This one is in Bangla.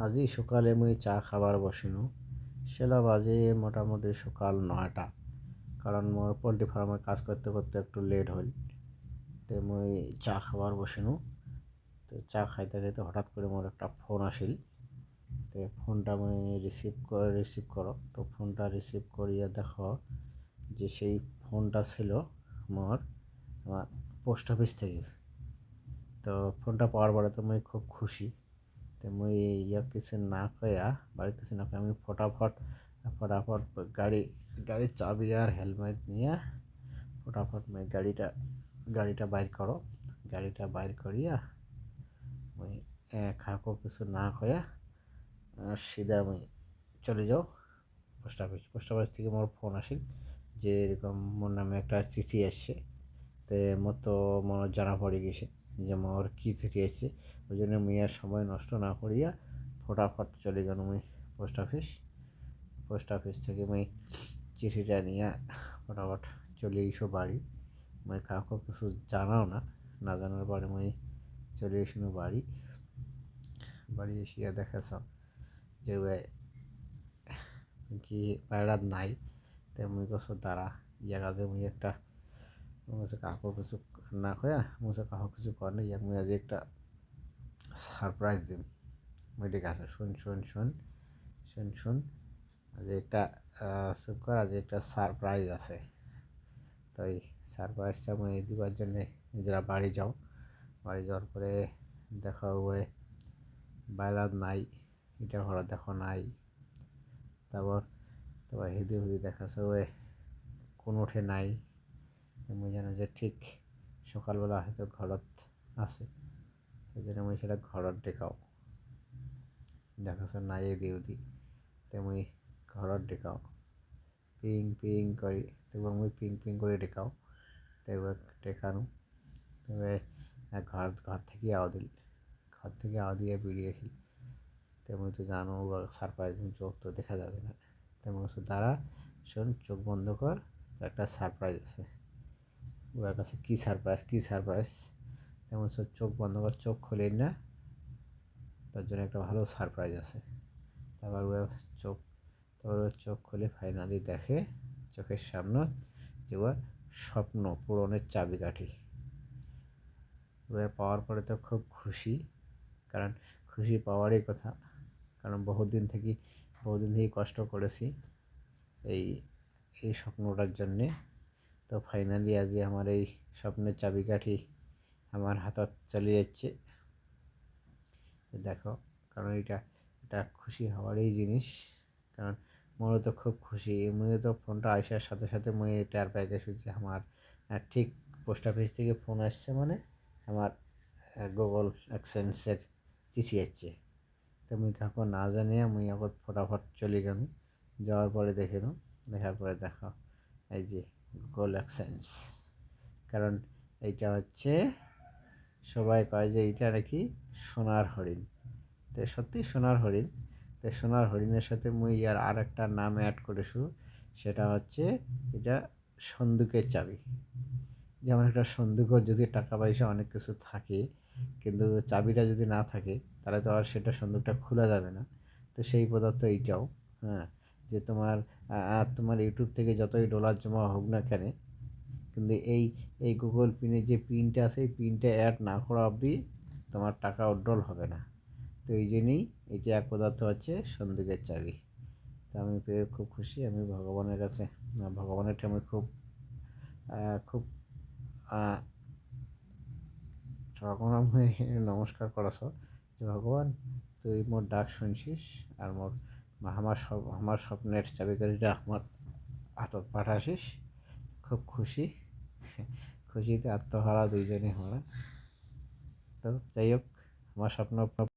আজি সকালে মুই চা খাবার বসিনু। সেলা বাজে মোটামুটি সকাল নয়টা। কারণ মোর পোলট্রি ফার্মে কাজ করতে করতে একটু লেট হইল। তো মুই চা খাবার বসিনু। তো চা খাইতে খাইতে হঠাৎ করে মোর একটা ফোন আসিল। তো ফোনটা মুই রিসিভ করে রিসিভ করো। তো ফোনটা রিসিভ করিয়া দেখো যে সেই ফোনটা ছিল মোর আমার পোস্ট অফিস থেকে। তো ফোনটা পাওয়ার পরে তো মুই খুব খুশি। তো মুই ইয়া কিছু না কয়া বাড়িতে কিছু না কয়া আমি ফটাফট ফটাফট গাড়ি গাড়ির চাবি আর হেলমেট নিয়ে। ফটাফট মুই গাড়িটা গাড়িটা বাইর করো গাড়িটা বাইর করিয়া মুই কাউকে কিছু না কয়া সিধা মুই চলে যাও পোস্ট অফিস পোস্ট অফিস থেকে মোর ফোন আসিল যে এরকম মোর নামে একটা চিঠি আসছে। তো মোর তো মনে জানা পড়ে গেছে। যে মোর কী চিঠি আসছে ওই জন্য আর সময় নষ্ট না করিয়া ফটাফট চলে গেল মুই পোস্ট অফিস পোস্ট অফিস থেকে মুই চিঠিটা নিয়ে ফটাফট চলে এসো বাড়ি। মুই কাউকে কিছু জানাও না না জানার পরে মুই চলে এসিনু বাড়ি। বাড়ি এসিয়া দেখাছ যে কি বাইরাত নাই, তো মুই কছো দাঁড়া, ইয়ার আগে মুই একটা মুছে কাউকে কিছু না কয়া মুছে কাউকে কিছু কর ইয়াক মুই আজ একটা সারপ্রাইজ দিম। মুই ঠিক আছে, শুন শুন শুন শুন শুন। আজ একটা চুপ কর আজ একটা সারপ্রাইজ আছে। তো এই সারপ্রাইজটা মুই দিবার জন্যে নিজেরা বাড়ি যাও। বাড়ি যাওয়ার পরে দেখা ওয়ে বাইরাত নাই এটা ঘরে দেখো নাই। তারপর তারপর হেদি হুদি দেখাছে ওয়ে কোনোঠে নাই। জানো যে ঠিক সকালবেলা হয়তো ঘৰত আছে। মুই সেটা ঘৰত দেখাও। দেখাছে নাই এদি উদি তো মুই ঘৰত দেখাও। পিং পিং কৰি তারপর মুই পিং পিং করে দেখাও। তারপর দেখানো। তবে ঘর ঘর থেকে আও দিল। ঘর থেকে আও দিয়ে বেরিয়ে আসিল। তেমন তো জানো বা সারপ্রাইজিং চোখ তো দেখা যাবে না। তেমন দাঁড়া, শোন, চোখ বন্ধ কর। একটা সারপ্রাইজ আছে। ওর কাছে কী সারপ্রাইজ কী সারপ্রাইজ তেমন সব চোখ বন্ধ করে, চোখ খুলে না, তার জন্য একটা ভালো সারপ্রাইজ আছে। তারপর ও চোখ, তারপর ওর চোখ খুলে ফাইনালি দেখে চোখের সামনে যে ওর স্বপ্ন, পূরণের চাবিকাঠি। ও পাওয়ার পরে তো খুব খুশি, কারণ খুশি পাওয়ারই কথা। কারণ বহুদিন থেকে বহুদিন থেকে কষ্ট করেছি এই এই স্বপ্নটার জন্যে। তো ফাইনালি আজ আমার এই স্বপ্নের চাবিকাঠি আমার হাতত চলে যাচ্ছে। দেখো, কারণ এটা এটা খুশি হওয়ারই জিনিস। কারণ মোরও তো খুব খুশি। মুই তো ফোনটা আসার সাথে সাথে মুই টের পাই গেছি যে আমার ঠিক পোস্ট অফিস থেকে ফোন আসছে মানে আমার গুগল অ্যাক্সেন্সের চিঠি আসছে। তো মুই কাউকে না জানিয়ে মুই আবার ফটাফট চলে গেলাম। যাওয়ার পরে দেখে দেখার পরে দেখো, এই যে এক্সচেঞ্জ কারণ এইটা হচ্ছে সবাই কয় যে এইটা নাকি সোনার হরিণ। তো সত্যি সোনার হরিণ। তো সোনার হরিণের সাথে মুই আর আর একটা নাম অ্যাড করেছু সেটা হচ্ছে এটা সন্দুকের চাবি। যেমন একটা সন্দুকও যদি টাকা পয়সা অনেক কিছু থাকে, কিন্তু চাবিটা যদি না থাকে, তাহলে তো আর সেটা সন্দুকটা খোলা যাবে না। তো সেই পদার্থ এইটাও হ্যাঁ। যে তোমার তোমার ইউটিউব থেকে যতই ডলার জমা হোক না কেন, কিন্তু এই এই গুগল পিনের যে পিনটা আছে, এই পিনটা অ্যাড না করা অবধি তোমার টাকা উড্রল হবে না। তো এই জন্যই এটি এক পদার্থ হচ্ছে সন্দুকের চাবি। তো আমি পেয়ে খুব খুশি, আমি ভগবানের কাছে ভগবানের আমি খুব খুব আমি নমস্কার করাছ। ভগবান, তুই মোর ডাক শুনছিস আর মোর আমার সব, আমার স্বপ্নের চাবিকাঠিটা আমার হাতত পাঠাসিস। খুব খুশি। খুশিতে আত্মহারা দুইজনই আমরা তো যাই হোক, আমার স্বপ্ন